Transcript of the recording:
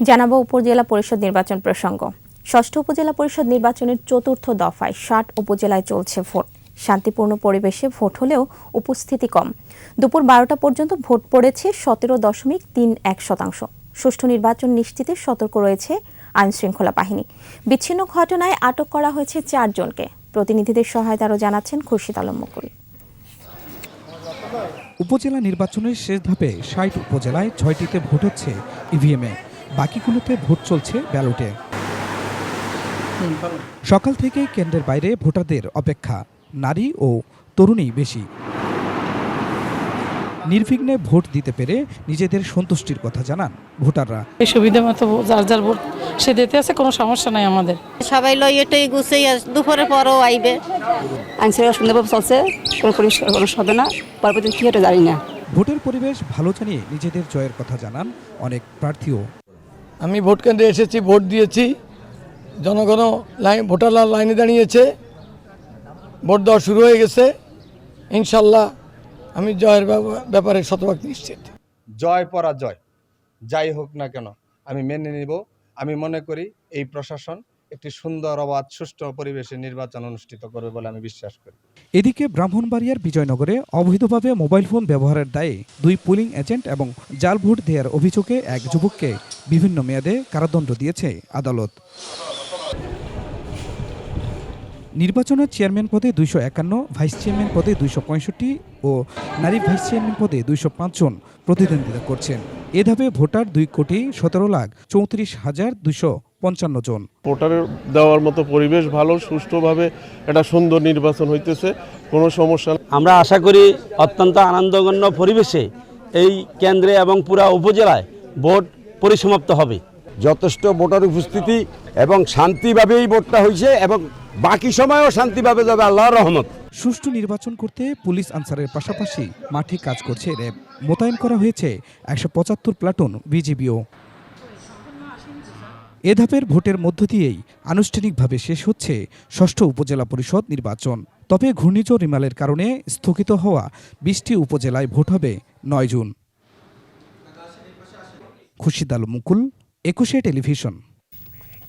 জানাব উপজেলা পরিষদ নির্বাচন প্রসঙ্গ। ষষ্ঠ উপজেলা পরিষদ নির্বাচনের চতুর্থ দফায় ষাট উপজেলায় চলছে ভোট। শান্তিপূর্ণ পরিবেশে ভোট হলেও উপস্থিতি কম। দুপুর বারোটা পর্যন্ত ভোট পড়েছে সতেরো দশমিক তিন এক শতাংশ। সুষ্ঠু নির্বাচন নিশ্চিতে সতর্ক রয়েছে আইনশৃঙ্খলা বাহিনী। বিচ্ছিন্ন ঘটনায় আটক করা হয়েছে চারজনকে প্রতিনিধিদের সহায়তারও জানাচ্ছেন খুরশিদ আলম মুকুল। উপজেলা নির্বাচনের শেষ ধাপে ষাট উপজেলায় ছয়টিতে ভোট হচ্ছে ইভিএমে। বাকিগুলোতে ভোট চলছে ব্যালটে। সকাল থেকে কেন্দ্রের বাইরে ভোটারদের অপেক্ষা নারী ও তরুণী বেশি। নির্বিঘ্নে ভোট দিতে পেরে নিজেদের সন্তুষ্টির কথা জানান ভোটাররা। এই সুবিধা মতো যার যার ভোট সে দিতে আছে কোনো সমস্যা নাই আমাদের। সবাই লই এটাই গুছিয়ে দুপুরে পরও আইবে। আইনশৃঙ্খলা সুন্দরভাবে চলছে কোনো পরিষ্কার সমস্যা হবে না পরবর্তী কী হতে জানি না। ভোটের পরিবেশ ভালো জানিয়ে নিজেদের জয়ের কথা জানান অনেক প্রার্থীও। আমি ভোট কেন্দ্রে এসেছি, ভোট দিয়েছি। জনগণ লাইন, ভোটাররা লাইনে দাঁড়িয়েছে। ভোট দেওয়া শুরু হয়ে গেছে। ইনশাল্লাহ আমি জয়ের ব্যাপা- ব্যাপারে শতভাগ নিশ্চিত। জয় পরাজয়, যাই হোক না কেন, আমি মেনে নিব। আমি মনে করি এই প্রশাসন একটি সুন্দর, অবাধ, সুষ্ঠু পরিবেশে নির্বাচন অনুষ্ঠিত করবে বলে আমি বিশ্বাস করি। এদিকে ব্রাহ্মণবাড়িয়ার বিজয়নগরে অবৈধভাবে মোবাইল ফোন ব্যবহারের দায়ে দুই পুলিং এজেন্ট এবং জাল ভোট দেওয়ার অভিযোগে এক যুবককে বিভিন্ন মেয়াদে কারাদণ্ড দিয়েছে আদালত। নির্বাচনের চেয়ারম্যান পদে দুইশো একান্ন, ভাইস চেয়ারম্যান পদে দুইশো পঁয়ষট্টি ও নারী ভাইস চেয়ারম্যান পদে দুইশো জন প্রতিদ্বন্দ্বিতা করছেন। এ ধাপে ভোটার দুই কোটি সতেরো লাখ চৌত্রিশ হাজার দুইশো পঞ্চান্ন জন। ভোটারের দেওয়ার মতো পরিবেশ ভালো সুষ্ঠুভাবে একটা সুন্দর নির্বাচন হইতেছে কোনো সমস্যা আমরা আশা করি অত্যন্ত আনন্দঘন্য পরিবেশে এই কেন্দ্রে এবং পুরা উপজেলায় ভোট পরিসমাপ্ত হবে। যথেষ্ট ভোটার উপস্থিতি এবং শান্তিভাবেই ভোটটা হয়েছে এবং বাকি সময়ও শান্তিভাবে যাবে আল্লাহর রহমত। সুষ্ঠু নির্বাচন করতে পুলিশ আনসারের পাশাপাশি মাঠে কাজ করছে র্যাব। মোতায়েন করা হয়েছে একশো পঁচাত্তর প্লাটুন বিজিবিও। এ ধাপের ভোটের মধ্য দিয়েই আনুষ্ঠানিকভাবে শেষ হচ্ছে ষষ্ঠ উপজেলা পরিষদ নির্বাচন। তবে ঘূর্ণিঝড় রিমালের কারণে স্থগিত হওয়া বিশটি উপজেলায় ভোট হবে নয় জুন। খুশিদ আল মুকুল, একুশে টেলিভিশন।